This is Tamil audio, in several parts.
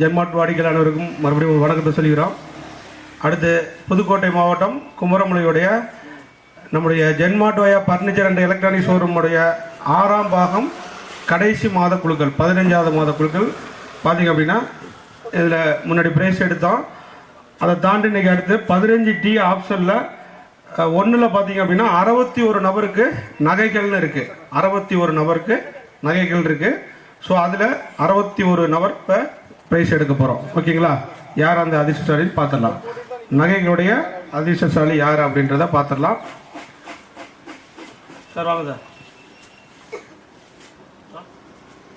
ஜென்மாட் அனைவருக்கும் மறுபடியும் ஒரு வணக்கத்தை சொல்கிறோம் அடுத்து புதுக்கோட்டை மாவட்டம் குமரமலையுடைய நம்முடைய ஜென்மாட் வயா பர்னிச்சர் அண்ட் எலக்ட்ரானிக் ஷோரூமுடைய ஆறாம் பாகம் கடைசி மாத குழுக்கள் பதினஞ்சாவது மாத குழுக்கள். பார்த்தீங்க அப்படின்னா இதில் முன்னாடி பிரைஸ் எடுத்தோம். அதை தாண்டி இன்றைக்கி அடுத்து பதினஞ்சு டி ஆப்ஷனில் ஒன்றில் பார்த்தீங்க அப்படின்னா அறுபத்தி ஒரு நபருக்கு நகைகள்னு இருக்குது அறுபத்தி ஒரு நபருக்கு நகைகள் இருக்குது ஸோ அதில் அறுபத்தி ஒரு நபர் இப்போ ப்ரைஸ் எடுக்க போகிறோம் ஓகேங்களா யார் அந்த அதிர்ஷ்டசாலின்னு பார்த்துடலாம் நகைகளுடைய அதிர்ஷ்டசாலி யார் அப்படின்றத பார்த்துடலாம் சார் வாங்க சார்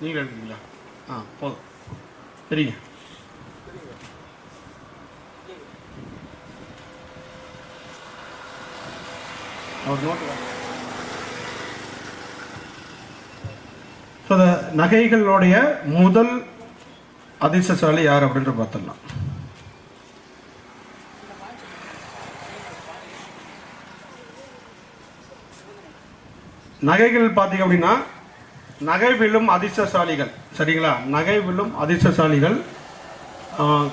நீங்கள் எடுக்கிறீங்களா? ஆ போதும். சரிங்க. ஸோ அந்த நகைகளுடைய முதல் அதிர்ஷ்டசாலி யார் அப்படின்ற பார்த்துடலாம் நகைகள் பார்த்தீங்க அப்படின்னா நகை விழும் அதிர்ஷ்டசாலிகள் சரிங்களா நகை விழும் அதிர்ஷ்டசாலிகள்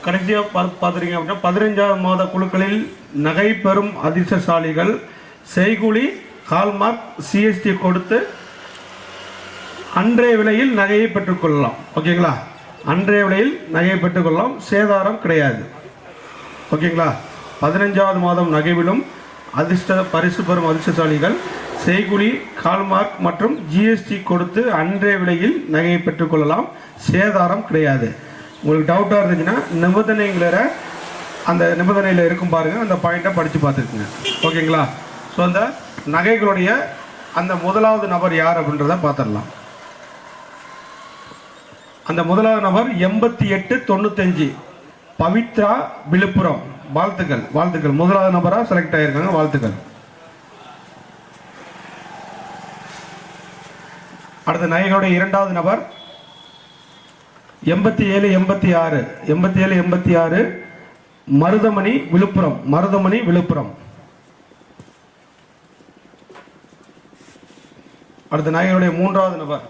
கடைசியாக பார்த்து பார்த்துருக்கீங்க அப்படின்னா பதினைஞ்சாவது மாத குழுக்களில் நகை பெறும் அதிர்ஷ்டசாலிகள் செய்கூலி ஹால்மார்க் சிஎஸ்டி கொடுத்து அன்றைய விலையில் நகையை பெற்றுக்கொள்ளலாம். ஓகேங்களா? அன்றைய விலையில் நகையை பெற்றுக்கொள்ளலாம். சேதாரம் கிடையாது. ஓகேங்களா? பதினஞ்சாவது மாதம் நகைவிலும் அதிர்ஷ்ட பரிசு பெறும் அதிர்ஷ்டசாலிகள் செய்குலி கால்மார்க் மற்றும் ஜிஎஸ்டி கொடுத்து அன்றைய விலையில் நகையை பெற்றுக்கொள்ளலாம். சேதாரம் கிடையாது. உங்களுக்கு டவுட்டாக இருந்துச்சுன்னா நிபந்தனைங்கள அந்த நிபந்தனையில் இருக்கும் பாருங்கள் அந்த பாயிண்ட்டை படித்து பார்த்துக்குங்க. ஓகேங்களா? ஸோ அந்த நகைகளுடைய அந்த முதலாவது நபர் யார் அப்படின்றத பார்த்துடலாம். அந்த முதலாவது நபர் எண்பத்தி எட்டு தொண்ணூத்தஞ்சு பவித்ரா விழுப்புரம். வாழ்த்துக்கள் வாழ்த்துக்கள். முதலாவது நபராக செலக்ட் ஆகியிருக்காங்க வாழ்த்துக்கள். அடுத்த நகைகளுடைய இரண்டாவது நபர் எண்பத்தி ஏழு எண்பத்தி ஆறு. எண்பத்தி ஏழு எண்பத்தி ஆறு மருதமணி விழுப்புரம். மருதமணி விழுப்புரம். அடுத்த நாயகனுடைய மூன்றாவது நபர்.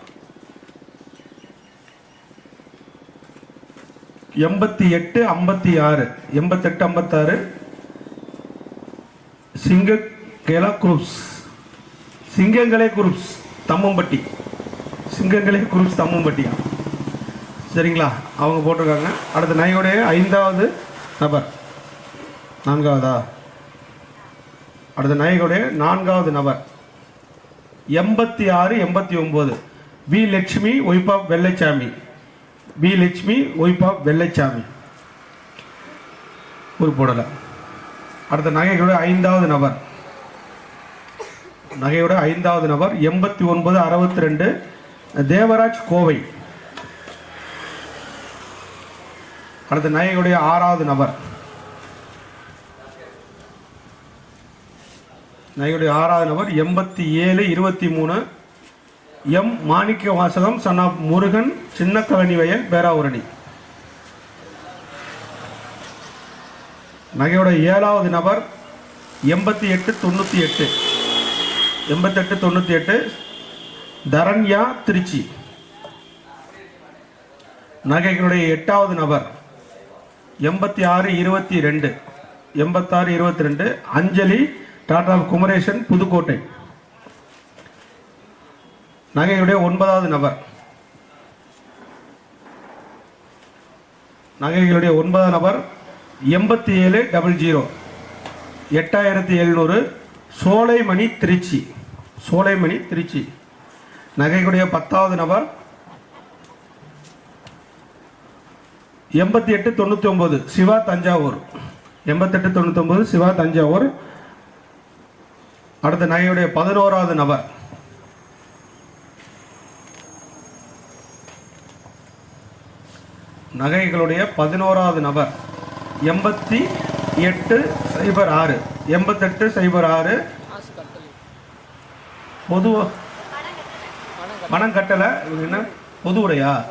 எண்பத்தி எட்டு ஐம்பத்தி ஆறு எண்பத்தெட்டு ஐம்பத்தாறு சிங்க கேலா குரூப்ஸ். சிங்கங்களே குரூப்ஸ் தம்மம்பட்டி. சிங்கங்களே குரூப்ஸ் தம்மம்பட்டியா சரிங்களா? அவங்க போட்டிருக்காங்க. அடுத்த நாயோடைய ஐந்தாவது நபர். நான்காவதா? அடுத்த நாயகனுடைய நான்காவது நபர். எண்பத்தி ஆறு எண்பத்தி ஒம்பது. V. Lakshmi wife of Vellaichami. P Lakshmi wife of Vellaichami. ஒரு போடலை. அடுத்த நகைகளோட ஐந்தாவது நபர். நகையோட ஐந்தாவது நபர் எண்பத்தி ஒன்பது அறுபத்தி ரெண்டு தேவராஜ் கோவை. அடுத்த நகையுடைய ஆறாவது நபர். நகையுடைய ஆறாவது நபர் எண்பத்தி ஏழு இருபத்தி மூணு எம் மாணிக்க வாசகம் சன் ஆஃப் முருகன் சின்ன கழனி வயல் பேராவூரணி. நகையோட ஏழாவது நபர் எண்பத்தி எட்டு தொண்ணூற்றி எட்டு. எண்பத்தெட்டு தொண்ணூற்றி எட்டு தரண்யா திருச்சி. நகைகளுடைய எட்டாவது நபர் எண்பத்தி ஆறு இருபத்தி ரெண்டு. எண்பத்தாறு இருபத்தி ரெண்டு அஞ்சலி டாடா குமரேசன் புதுக்கோட்டை. நகையுடைய ஒன்பதாவது நபர். நகைகளுடைய ஒன்பதாவது நபர் எண்பத்தி ஏழு டபுள் ஜீரோ. எட்டாயிரத்தி எழுநூறு சோலைமணி திருச்சி. சோலைமணி திருச்சி. நகைகளுடைய பத்தாவது நபர் எண்பத்தி எட்டு தொண்ணூற்றி ஒம்பது சிவா தஞ்சாவூர். எண்பத்தெட்டு தொண்ணூற்றி ஒம்பது சிவா தஞ்சாவூர். அடுத்த நகையுடைய பதினோராவது நபர். நகைகளுடைய பதினோராவது நபர். எண்பத்தி எட்டு சைபர் ஆறு. எண்பத்தெட்டு சைபர் ஆறு. பொது பணம் கட்டலை. என்ன? பொது உடையா?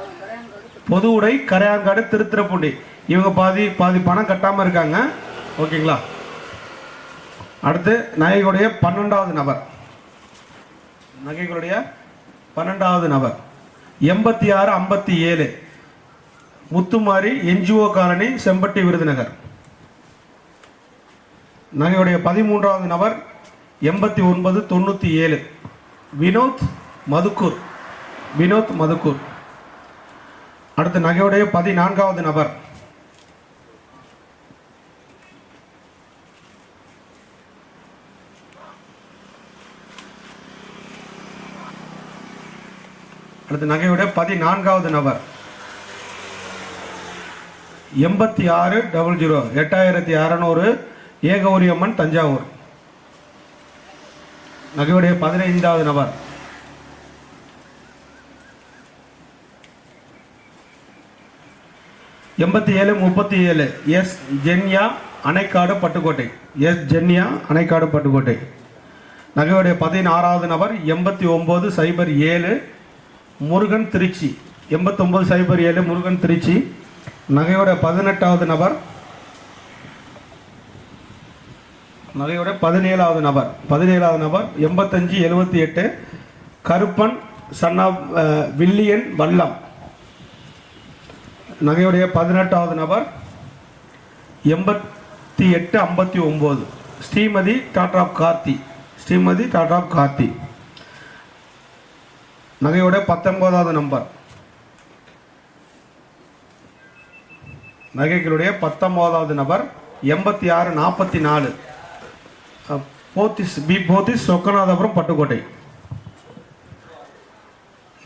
பொது உடை கரையாங்காடு திருத்திரப்பூண்டி. இவங்க பாதி பாதி பணம் கட்டாமல் இருக்காங்க. ஓகேங்களா? அடுத்து நகைகளுடைய பன்னெண்டாவது நபர். நகைகளுடைய பன்னெண்டாவது நபர். எண்பத்தி ஆறு ஐம்பத்தி ஏழு. Muthumari NGO colony Sembatti Virudhunagar. நகையுடைய பதிமூன்றாவது நபர் எண்பத்தி ஒன்பது தொண்ணூற்றி ஏழு. வினோத் மதுக்கூர். வினோத் மதுக்கூர். அடுத்து நகையுடைய பதினான்காவது நபர். அடுத்து நகையுடைய பதினான்காவது நபர். எண்பத்தி ஆறு டபுள் ஜீரோ எட்டாயிரத்தி அறநூறு ஏகௌரியம்மன் தஞ்சாவூர். நகையுடைய பதினைந்தாவது நபர். எண்பத்தி ஏழு முப்பத்தி ஏழு எஸ் ஜென்யா அணைக்காடு பட்டுக்கோட்டை. எஸ் ஜென்யா அணைக்காடு பட்டுக்கோட்டை. நகையுடைய பதினாறாவது நபர் எண்பத்தி ஒம்பது சைபர் ஏழு முருகன் திருச்சி. எண்பத்தொம்பது சைபர் ஏழு முருகன் திருச்சி. நகையோட பதினெட்டாவது நபர். நகையோட பதினேழாவது நபர். பதினேழாவது நபர். எண்பத்தஞ்சு எழுபத்தி எட்டு. Karuppan son of Villian Vallam. நகையுடைய பதினெட்டாவது நபர். எண்பத்தி எட்டு ஐம்பத்தி ஒம்பது. ஸ்ரீமதி டாடா கார்த்தி. ஸ்ரீமதி டாடா கார்த்தி. நகையோட பத்தொன்பதாவது நம்பர் நகைகளுடைய பத்தொன்பதாவது நபர் எண்பத்தி ஆறு நாற்பத்தி நாலு. போத்திஸ் பி போத்திஸ் சொக்கநாதபுரம் பட்டுக்கோட்டை.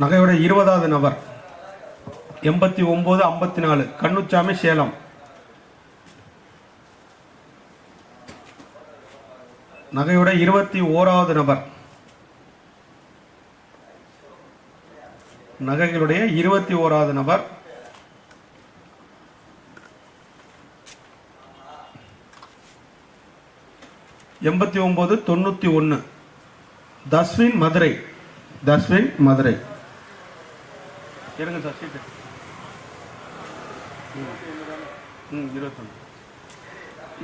நகையோட இருபதாவது நபர் எண்பத்தி ஒம்பது ஐம்பத்தி நாலு கண்ணுச்சாமி சேலம். நகையோட இருபத்தி ஓராவது நபர் நகைகளுடைய இருபத்தி ஓராவது நபர். எண்பத்தி ஒன்பது தொண்ணூற்றி ஒன்று தஸ்வின் மதுரை. தஸ்வின் மதுரை. இருங்க சார் சீட்டு. ம். இருபத்தொன்று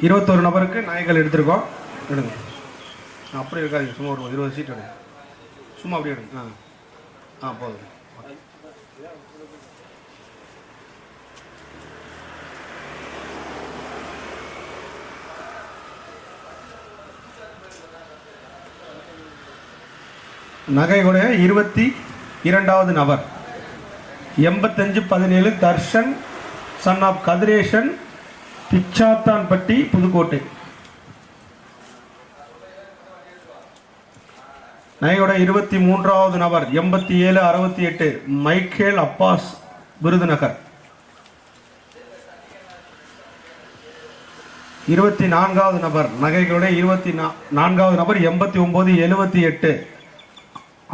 இருபத்தொரு நபருக்கு நாய்கள் எடுத்திருக்கோம். எடுங்க. அப்படியே இருக்காதீங்க சும்மா ஒரு இருபது சீட் எடுங்க. சும்மா அப்படியே எடுங்க. ஆ. ஆ போதும். நகையுடைய இருபத்தி இரண்டாவது நபர். எண்பத்தஞ்சு பதினேழு தர்ஷன் சன் ஆஃப் கதிரேசன் பிச்சாத்தான்பட்டி புதுக்கோட்டை. நகையோட இருபத்தி மூன்றாவது நபர் எண்பத்தி ஏழு அறுபத்தி எட்டு மைக்கேல் அப்பாஸ் விருதுநகர். இருபத்தி நான்காவது நபர் நகைகளுடைய இருபத்தி நா- நான்காவது நபர் எண்பத்தி ஒம்பது எழுபத்தி எட்டு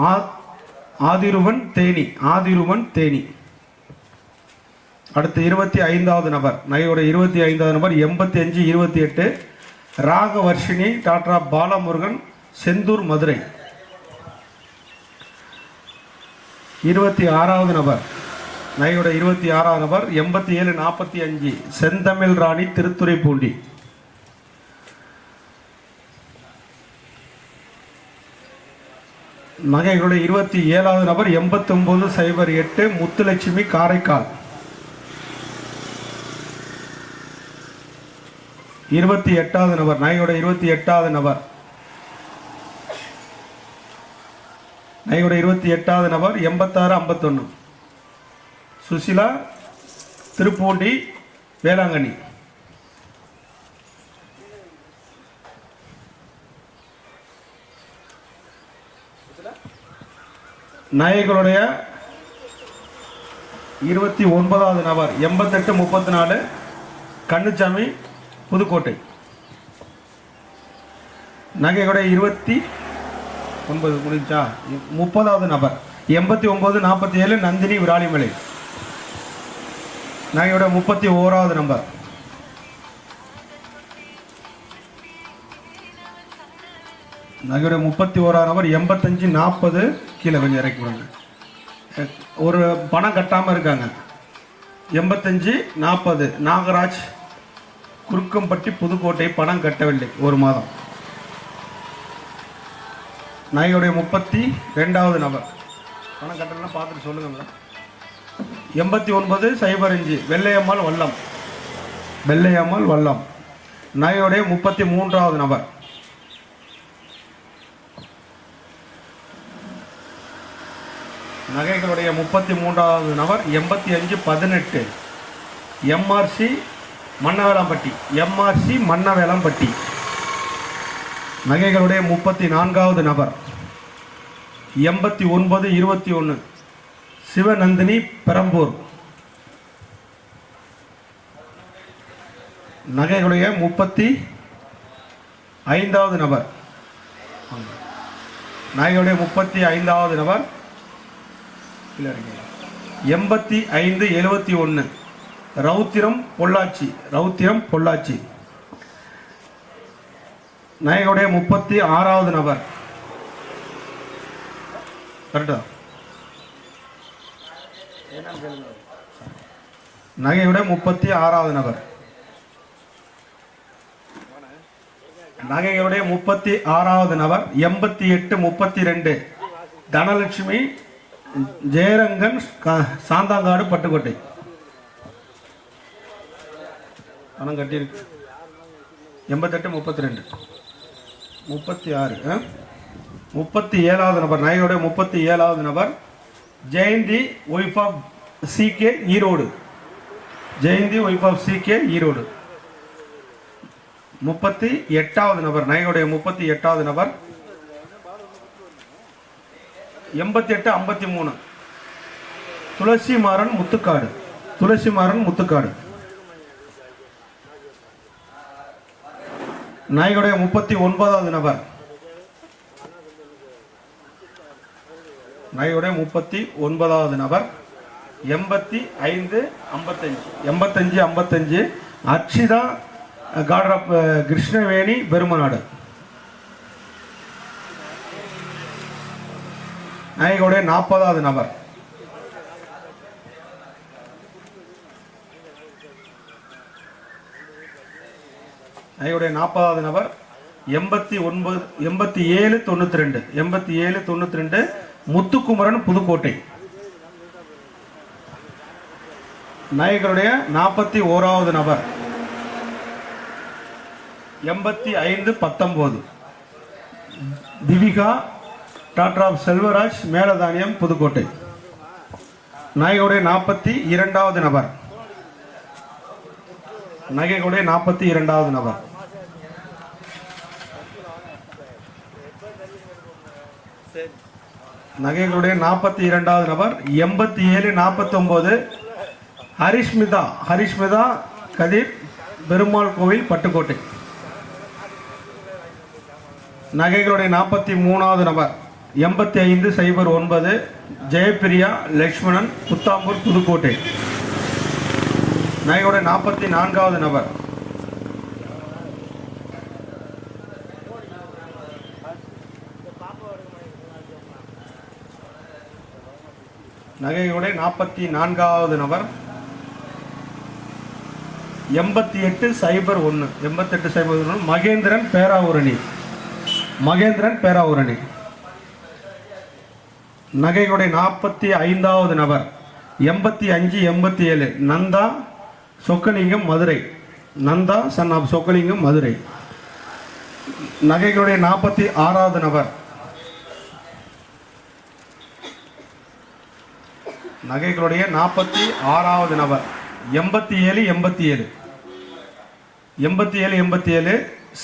ஆ- ஆதிருவன் தேனி ஆதிருவன் தேனி. அடுத்து இருபத்தி ஐந்தாவது நபர் நகையோட இருபத்தி ஐந்தாவது நபர் எண்பத்தி அஞ்சு இருபத்தி எட்டு ராகவர்ஷினி டாக்டர் பாலமுருகன் செந்தூர் மதுரை. இருபத்தி ஆறாவது நபர். நகையோட இருபத்தி ஆறாவது நபர் எண்பத்தி ஏழு நாற்பத்தி அஞ்சு செந்தமிழ் ராணி திருத்துறைப்பூண்டி. நகைகளுடைய இருபத்தி ஏழாவது நபர் எண்பத்தொம்போது சைபர் எட்டு முத்துலட்சுமி காரைக்கால். இருபத்தி எட்டாவது நபர் நகையோட இருபத்தி எட்டாவது நபர். நகையோட இருபத்தி எட்டாவது நபர் எண்பத்தாறு ஐம்பத்தொன்று சுசிலா திருப்பூண்டி வேளாங்கண்ணி. நாயகருடைய இருபத்தி ஒன்பதாவது நபர் எண்பத்தெட்டு முப்பத்தி நாலு கண்ணுச்சாமி புதுக்கோட்டை. நகைகளுடைய இருபத்தி ஒன்பது முடிஞ்சா முப்பதாவது நபர். எண்பத்தி ஒம்பது நாற்பத்தி ஏழு நந்தினி விராலிமலை. நகையோட முப்பத்தி ஓராவது நம்பர். நகையோட முப்பத்தி ஓராவது நம்பர் எண்பத்தஞ்சு நாற்பது கீழே கொஞ்சம் இறக்கி விடுங்க. ஒரு பணம் கட்டாமல் இருக்காங்க. எண்பத்தஞ்சு நாற்பது. நாகராஜ் குறுக்கம்பட்டி புதுக்கோட்டை பணம் கட்டவில்லை. ஒரு மாதம். நகையுடைய முப்பத்தி ரெண்டாவது நபர். பணம் கட்டலாம் பார்த்துட்டு சொல்லுங்க எண்பத்தி ஒன்பது சைபர் அஞ்சு வெள்ளையம்மாள் வல்லம் வெள்ளையம்மாள் வல்லம் நகையுடைய முப்பத்தி மூன்றாவது நபர். நகைகளுடைய முப்பத்தி மூன்றாவது நபர் எண்பத்தி அஞ்சு பதினெட்டு. எம்ஆர்சி மன்னவேலாம்பட்டி. எம்ஆர்சி மன்னவேலாம்பட்டி. நகைகளுடைய முப்பத்தி நான்காவது நபர். எண்பத்தி ஒன்பது இருபத்தி ஒன்று. சிவநந்தினி பெரம்பூர். நகைகளுடைய முப்பத்தி ஐந்தாவது நபர். நகைகளுடைய முப்பத்தி ஐந்தாவது நபர். எண்பத்தி ஐந்து எழுபத்தி ஒன்று. ரவுத்திரம் பொள்ளாச்சி. ரவுத்திரம் பொள்ளாச்சி. நகையுடைய முப்பத்தி ஆறாவது நபர். கரெக்டா? நகையுடைய முப்பத்தி ஆறாவது நபர். நகைகளுடைய முப்பத்தி ஆறாவது நபர் எண்பத்தி எட்டு முப்பத்தி ரெண்டு. தனலட்சுமி ஜெயரங்கன் சாந்தாங்காடு பட்டுக்கோட்டை. பணம் கட்டியிருக்கு. எண்பத்தெட்டு முப்பத்தி ரெண்டு. முப்பத்தி ஆறு ஆ? முப்பத்தி ஏழாவது நபர் நகையுடைய முப்பத்தி ஏழாவது நபர் Jayanthi wife of CK Erode. Jayanthi wife of CK Erode. முப்பத்தி எட்டாவது நபர் நகையுடைய முப்பத்தி எட்டாவது நபர் எண்பத்தி எட்டு ஐம்பத்தி மூணு. துளசி மாறன் முத்துக்காடு. துளசி மாறன் முத்துக்காடு. நாயகுடைய முப்பத்தி ஒன்பதாவது நபர். நாயகுடைய முப்பத்தி ஒன்பதாவது நபர். எண்பத்தி ஐந்து ஐம்பத்தஞ்சு. எண்பத்தஞ்சு ஐம்பத்தஞ்சு. அர்ஷிதா கார்டர் கிருஷ்ணவேணி பெருமநாடு. நாயகுடைய நாற்பதாவது நபர். நாயகுடைய நாற்பதாவது நபர் எண்பத்தி ஒன்பது எண்பத்தி ஏழு தொண்ணூற்றி ரெண்டு எண்பத்தி ஏழு தொண்ணூற்றி ரெண்டு முத்துக்குமரன் புதுக்கோட்டை. நாயகருடைய நாற்பத்தி ஓராவது நபர் எண்பத்தி ஐந்து பத்தொம்போது திவிகா டாக்டர் ஆஃப் செல்வராஜ் மேலதானியம் புதுக்கோட்டை. நாயகருடைய நாற்பத்தி இரண்டாவது நபர் நகைகளுடைய நாற்பத்தி இரண்டாவது நபர். நகைகளுடைய நாற்பத்தி இரண்டாவது நபர் எண்பத்தி ஏழு நாற்பத்தி ஹரிஷ்மிதா ஹரிஷ்மிதா கதிர் பெருமாள் கோவில் பட்டுக்கோட்டை. நகைகளுடைய நாற்பத்தி மூணாவது நபர் எண்பத்தி ஐந்து சைபர் ஒன்பது ஜெயபிரியா லக்ஷ்மணன் புத்தாம்பூர் புதுக்கோட்டை. நகைகளுடைய நாற்பத்தி நான்காவது நபர் நகைகளுடைய நாற்பத்தி நான்காவது நபர். எண்பத்தி எட்டு சைபர் ஒன்று எண்பத்தெட்டு சைபர் ஒன்று மகேந்திரன் பேராவூரணி. மகேந்திரன் பேராவூரணி. நகையுடைய நாற்பத்தி ஐந்தாவது நபர். எண்பத்தி அஞ்சு எண்பத்தி ஏழு. Nanda Chokkalingam Madurai. Nanda son of Chokkalingam Madurai. நகைகளுடைய நாற்பத்தி ஆறாவது நபர். நகைகளுடைய நாற்பத்தி ஆறாவது நபர். எண்பத்தி ஏழு எண்பத்தி ஏழு. எண்பத்தி ஏழு எண்பத்தி ஏழு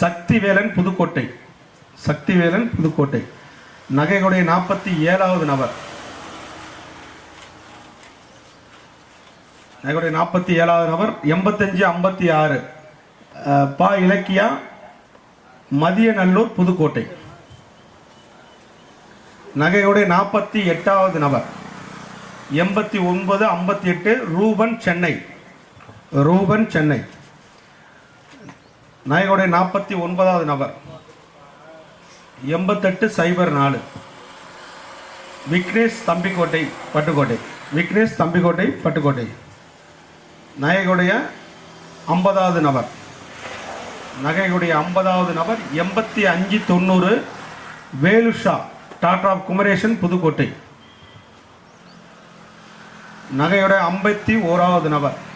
சக்திவேலன் புதுக்கோட்டை. சக்திவேலன் புதுக்கோட்டை. நகைகளுடைய நாற்பத்தி ஏழாவது நபர். நகைகளுடைய நாற்பத்தி ஏழாவது நபர் எண்பத்தஞ்சு ஐம்பத்தி ஆறு. பா இலக்கியா மதியநல்லூர் புதுக்கோட்டை. நகையுடைய நாற்பத்தி எட்டாவது நபர். எண்பத்தி ஒன்பது ஐம்பத்தி எட்டு ரூபன் சென்னை. ரூபன் சென்னை. நாயகனுடைய நாற்பத்தி ஒன்பதாவது நபர். எண்பத்தெட்டு சைபர் நாலு. விக்னேஷ் தம்பிக்கோட்டை பட்டுக்கோட்டை. விக்னேஷ் தம்பிக்கோட்டை பட்டுக்கோட்டை. நாயகனுடைய ஐம்பதாவது நபர். நகையுடைய ஐம்பதாவது நபர் எண்பத்தி அஞ்சு தொண்ணூறு வேலுஷா டாடா குமரேசன் புதுக்கோட்டை. நகையோட ஐம்பத்தி ஓராவது நபர்.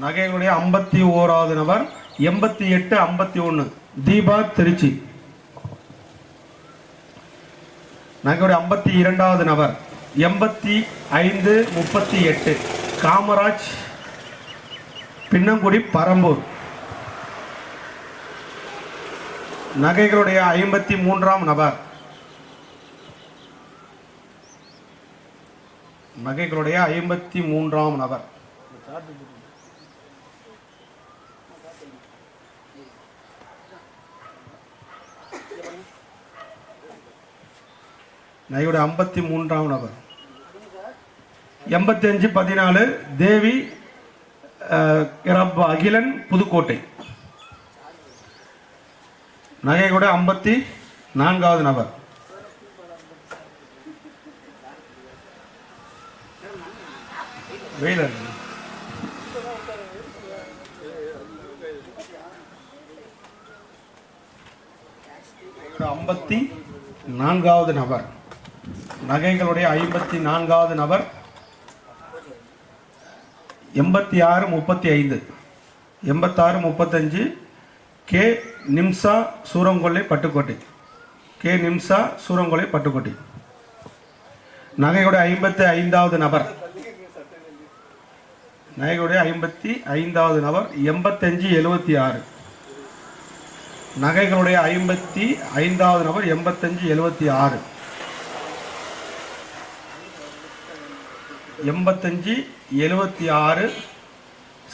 நகைகளுடைய ஐம்பத்தி ஓராவது நபர் எண்பத்தி எட்டு ஐம்பத்தி ஒன்று தீபா திருச்சி. நகையுடைய ஐம்பத்தி இரண்டாவது நபர் எண்பத்தி ஐந்து முப்பத்தி எட்டு. காமராஜ் பின்னங்குடி பரம்பூர் நகைகளுடைய ஐம்பத்தி மூன்றாம் நபர். நகைகளுடைய ஐம்பத்தி மூன்றாம் நபர். நகையுடைய ஐம்பத்தி மூன்றாம் நபர். எண்பத்தி அஞ்சு பதினாலு தேவி அஹ், அகிலன் புதுக்கோட்டை. நகை கூட ஐம்பத்தி நான்காவது நபர். வெயில் ஐம்பத்தி நான்காவது நபர். நகைகளுடைய ஐம்பத்தி நான்காவது நபர். எண்பத்தி ஆறு முப்பத்தி ஐந்து. எண்பத்தாறு முப்பத்தஞ்சு கே நிம்சா சூரங்கொல்லை பட்டுக்கோட்டை. கே நிம்சா சூரங்கொல்லை பட்டுக்கோட்டை. நகையுடைய ஐம்பத்தி ஐந்தாவது நபர். நகையுடைய ஐம்பத்தி ஐந்தாவது நபர் எண்பத்தஞ்சு எழுபத்தி ஆறு. நகைகளுடைய ஐம்பத்தி ஐந்தாவது நபர் எண்பத்தஞ்சு எழுபத்தி ஆறு. எண்பத்தஞ்சு எழுபத்தி ஆறு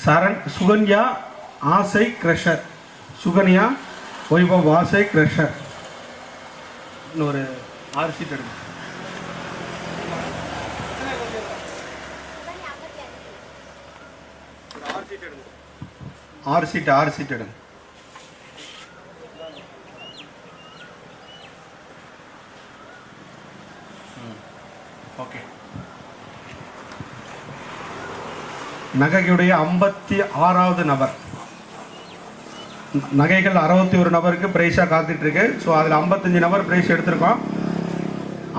சரண் சுகன்யா ஆசை கிரஷர். சுகன்யா வைபவ் ஆசை கிரஷர். ஒரு ஆறு சீட் எடுக்கும் ஆறு சீட் ஆறு சீட் எடுங்க. நகையுடைய ஐம்பத்தி ஆறாவது நபர். நகைகள் அறுபத்தி ஒரு நபருக்கு பிரைஸாக காத்துட்டு இருக்கு ஸோ அதில் ஐம்பத்தஞ்சு நபர் பிரைஸ் எடுத்திருக்கோம்.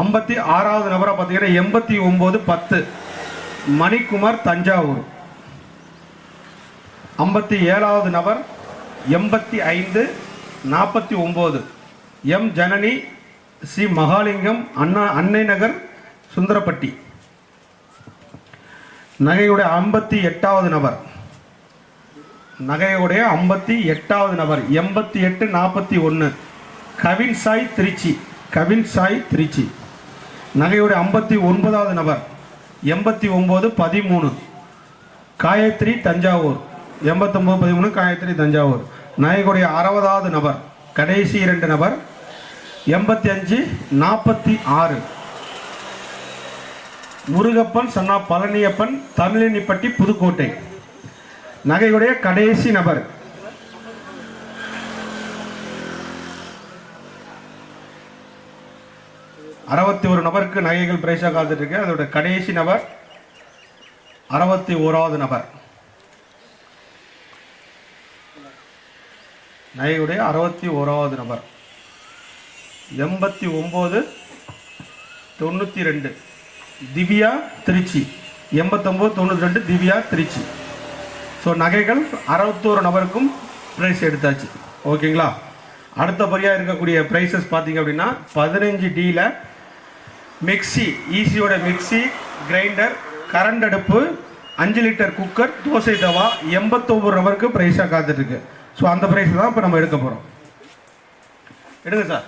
ஐம்பத்தி ஆறாவது நபரை பார்த்தீங்கன்னா எண்பத்தி ஒம்பது பத்து. மணிக்குமார் தஞ்சாவூர். ஐம்பத்தி ஏழாவது நபர் எண்பத்தி ஐந்து நாற்பத்தி ஒம்பது. M Janani C Mahalingam Anna Annai Nagar Sundarappatti. நகையுடைய ஐம்பத்தி எட்டாவது நபர். நகையுடைய ஐம்பத்தி எட்டாவது நபர். எண்பத்தி எட்டு நாற்பத்தி ஒன்று கவின் சாய் திருச்சி. கவின் சாய் திருச்சி. நகையுடைய ஐம்பத்தி ஒன்பதாவது நபர். எண்பத்தி ஒம்பது பதிமூணு. காயத்ரி தஞ்சாவூர். எண்பத்தொம்பது பதிமூணு காயத்ரி தஞ்சாவூர். நகையுடைய அறுபதாவது நபர். கடைசி இரண்டு நபர். எண்பத்தி அஞ்சு நாற்பத்தி ஆறு. முருகப்பன் சன்னா பழனியப்பன் தமிழினிப்பட்டி புதுக்கோட்டை. நகையுடைய கடைசி நபர். அறுபத்தி ஒரு நபருக்கு நகைகள் பிரைஸாக காத்துட்டு இருக்கு அதோட கடைசி நபர் அறுபத்தி ஓராவது நபர். நகையுடைய அறுபத்தி ஓராவது நபர். எண்பத்தி ஒம்பது தொண்ணூற்றி ரெண்டு. திவ்யா திருச்சி. எண்பத்தொம்போது தொண்ணூற்றி ரெண்டு திவ்யா திருச்சி. ஸோ நகைகள் அறுபத்தோரு நபருக்கும் ப்ரைஸ் எடுத்தாச்சு. ஓகேங்களா அடுத்தபடியாக இருக்கக்கூடிய ப்ரைஸஸ் பார்த்தீங்க அப்படின்னா பதினஞ்சு டியில் மிக்ஸி ஈஸியோட மிக்ஸி கிரைண்டர் கரண்ட் அடுப்பு அஞ்சு லிட்டர் குக்கர் தோசை தவா எண்பத்தொம்பது நபருக்கு ப்ரைஸாக காத்துட்ருக்கு ஸோ அந்த ப்ரைஸ் தான் இப்போ நம்ம எடுக்க போகிறோம் எடுங்க சார்